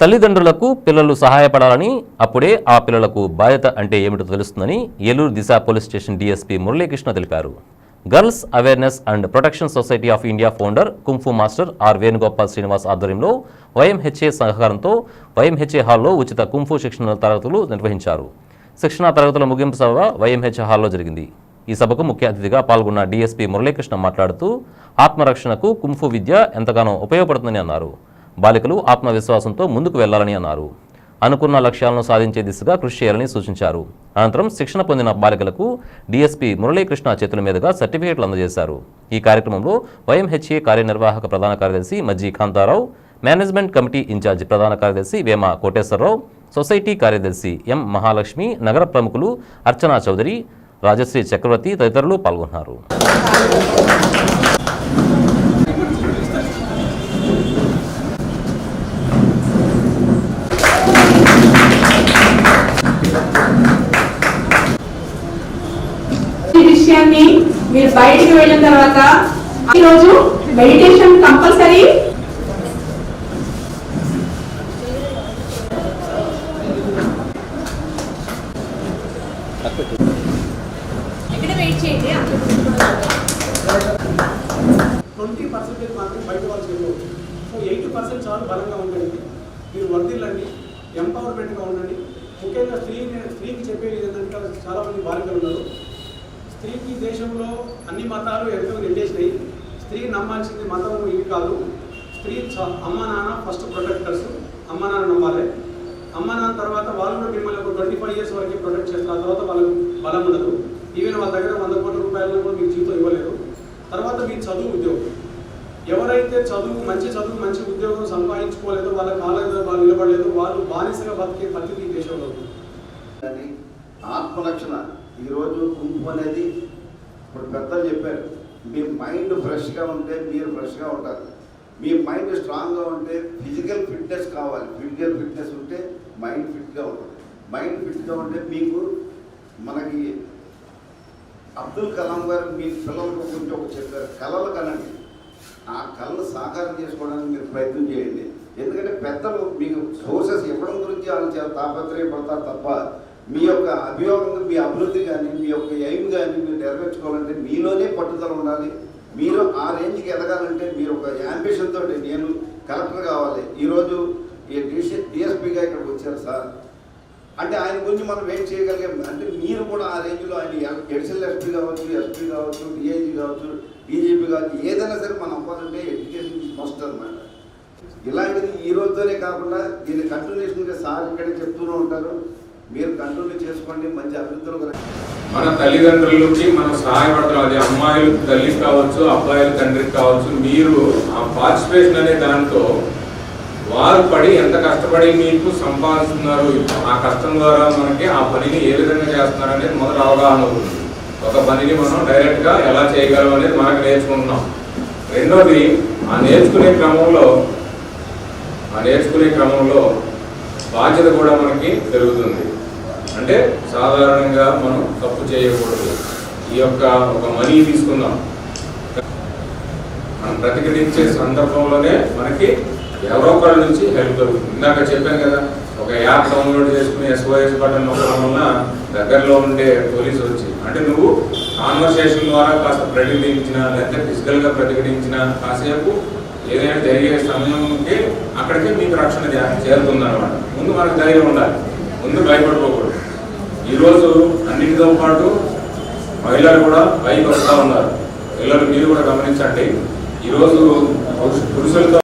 తల్లిదండ్రులకు పిల్లలు సహాయపడాలని అప్పుడే ఆ పిల్లలకు బాధ్యత అంటే ఏమిటో తెలుస్తుందని Eluru Disha police station DSP Muralikrishna తెలిపారు. Girls awareness and protection society of India founder kung fu master R Venugopal Srinivas ఆధ్వర్యంలో వైఎంహెచ్ఏ సహకారంతో వైఎంహెచ్ఏ హాల్లో ఉచిత కుంఫు శిక్షణ తరగతులు నిర్వహించారు. శిక్షణా తరగతుల ముగింపు సభ వైఎంహెచ్ఏ హాల్లో జరిగింది. ఈ సభకు ముఖ్య అతిథిగా పాల్గొన్న డీఎస్పీ మురళీకృష్ణ మాట్లాడుతూ ఆత్మరక్షణకు కుంఫు విద్య ఎంతగానో ఉపయోగపడుతుందని అన్నారు. బాలికలు ఆత్మవిశ్వాసంతో ముందుకు వెళ్ళాలని అన్నారు. అనుకున్న లక్ష్యాలను సాధించే దిశగా కృషి చేయాలని సూచించారు. అనంతరం శిక్షణ పొందిన బాలికలకు డీఎస్పీ మురళీకృష్ణ చేతుల మీదుగా సర్టిఫికేట్లు అందజేశారు. ఈ కార్యక్రమంలో వైఎంహెచ్ఏ కార్యనిర్వాహక ప్రధాన కార్యదర్శి Majji Kantharao management committee in charge ప్రధాన కార్యదర్శి వేమ కోటేశ్వరరావు సొసైటీ కార్యదర్శి ఎం మహాలక్ష్మి నగర ప్రముఖులు అర్చనా చౌదరి రాజశ్రీ చక్రవర్తి తదితరులు పాల్గొన్నారు. విషయాన్ని మీరు బయటికి వెళ్ళిన తర్వాత ఈరోజు మెడిటేషన్ కంపల్సరీ ఇక్కడ వెయిట్ చేయండి ట్వంటీ పర్సెంటేజ్ మాత్రం బయట వాళ్ళు చేయవచ్చు సో ఎయిటీ పర్సెంట్ చాలా బలంగా ఉండండి. మీరు వర్దిల్లండి ఎంపవర్మెంట్గా ఉండండి. ముఖ్యంగా స్త్రీ స్త్రీకి చెప్పేది ఏంటంటే చాలా మంది బాలికలు ఉన్నారు. స్త్రీకి దేశంలో అన్ని మతాలు ఎంతో నిండేసినాయి స్త్రీని నమ్మాల్సింది మతం ఇవి కాదు. స్త్రీ చ- అమ్మ నాన్న ఫస్ట్ ప్రొటెక్టర్స్ అమ్మ నాన్న నమ్మాలి. అమ్మ నాన్న తర్వాత వాళ్ళు మిమ్మల్ని ఒక ట్వంటీ ఫైవ్ ఇయర్స్ వరకు ప్రొటెక్ట్ చేస్తారు. ఆ తర్వాత వాళ్ళకు బలం ఉండదు. ఈవెన్ వాళ్ళ దగ్గర వంద కోట్ల రూపాయలను కూడా మీకు జీతం ఇవ్వలేదు తర్వాత మీ చదువు ఉద్యోగం. ఎవరైతే చదువు మంచి చదువు మంచి ఉద్యోగం సంపాదించుకోలేదో వాళ్ళ కాలేదు వాళ్ళు నిలబడలేదు వాళ్ళు బానిసగా బతికే పరిస్థితి ఈ దేశంలో ఉంది. కానీ ఈరోజు కుంకుమ అనేది ఇప్పుడు పెద్దలు చెప్పారు మీ మైండ్ ఫ్రెష్గా ఉంటే మీరు ఫ్రెష్గా ఉంటారు. మీ మైండ్ స్ట్రాంగ్గా ఉంటే ఫిజికల్ ఫిట్నెస్ కావాలి. ఫిజికల్ ఫిట్నెస్ ఉంటే మైండ్ ఫిట్గా ఉంటుంది. మైండ్ ఫిట్గా ఉంటే మీకు మనకి అబ్దుల్ కలాం గారు మీ పిల్లలకు గురించి ఒక చెప్పారు. కళలు కనండి. ఆ కళలు సాకారం చేసుకోవడానికి మీరు ప్రయత్నం చేయండి. ఎందుకంటే పెద్దలు మీకు సోర్సెస్ ఇవ్వడం గురించి వాళ్ళు చాలా తాపత్రయపడతారు తప్ప మీ యొక్క అభియోగం మీ అభివృద్ధి కానీ మీ యొక్క ఎయిమ్ కానీ మీరు నెరవేర్చుకోవాలంటే మీలోనే పట్టుదల ఉండాలి. మీరు ఆ రేంజ్కి ఎదగాలంటే మీరు ఒక యాంబిషన్ తోటి నేను కలెక్టర్ కావాలి. ఈరోజు ఈ డిసి డిఎస్పీగా ఇక్కడికి వచ్చారు సార్. అంటే ఆయన గురించి మనం వెయిట్ చేయగలిగాం? అంటే మీరు కూడా ఆ రేంజ్లో ఆయన ఎడిషనల్ ఎస్పీ కావచ్చు ఎస్పీ కావచ్చు డిఐజీ కావచ్చు డీజీపీ కావచ్చు ఏదైనా సరే మనం అవ్వాలంటే ఎడ్యుకేషన్ మస్ట్ అనమాట ఇలాంటిది ఈ రోజుతోనే కాకుండా దీని కంటిన్యూషన్గా సార్ ఇక్కడే చెప్తూనే ఉంటారు. మీరు కంట్రోల్ చేసుకోండి మంచి అభివృద్ధిలో మన తల్లిదండ్రులకి మనం సహాయపడతాం అది అమ్మాయిలు తల్లికి కావచ్చు అబ్బాయిల తండ్రికి కావచ్చు. మీరు ఆ పార్టిసిపేషన్ అనే దాంతో వారు పడి ఎంత కష్టపడి మీకు సంపాదిస్తున్నారు ఆ కష్టం ద్వారా మనకి ఆ పనిని ఏ విధంగా చేస్తున్నారు అనేది మొదటి అవగాహన అవుతుంది ఒక పనిని మనం డైరెక్ట్గా ఎలా చేయగలం అనేది మనకు నేర్చుకుంటున్నాం. రెండోది ఆ నేర్చుకునే క్రమంలో ఆ నేర్చుకునే క్రమంలో బాధ్యత కూడా మనకి పెరుగుతుంది. అంటే సాధారణంగా మనం తప్పు చేయకూడదు. ఈ యొక్క ఒక మనీ తీసుకుందాం. మనం ప్రతిఘటించే సందర్భంలోనే మనకి ఎవరో ఒకరి నుంచి హెల్ప్ దొరుకుతుంది. ఇందాక చెప్పాం కదా ఒక యాప్ డౌన్లోడ్ చేసుకుని ఎస్ఓఎస్ బటన్ నొక్కడం వలన దగ్గరలో ఉండే పోలీసు వచ్చి అంటే నువ్వు కాన్వర్సేషన్ ద్వారా కాస్త ప్రతిఘటించిన లేకపోతే ఫిజికల్గా ప్రతిఘటించిన కాసేపు ఏదైనా జరిగే సమయంకి అక్కడికి మీకు రక్షణ చేరుతుంది అనమాట ముందు మనకు ధైర్యం ఉండాలి. ముందు భయపడిపోకూడదు. ఈరోజు అన్నిటితో పాటు మహిళలు కూడా పైకి వస్తూ ఉన్నారు. పిల్లలు మీరు కూడా గమనించండి. ఈరోజు పురుషులతో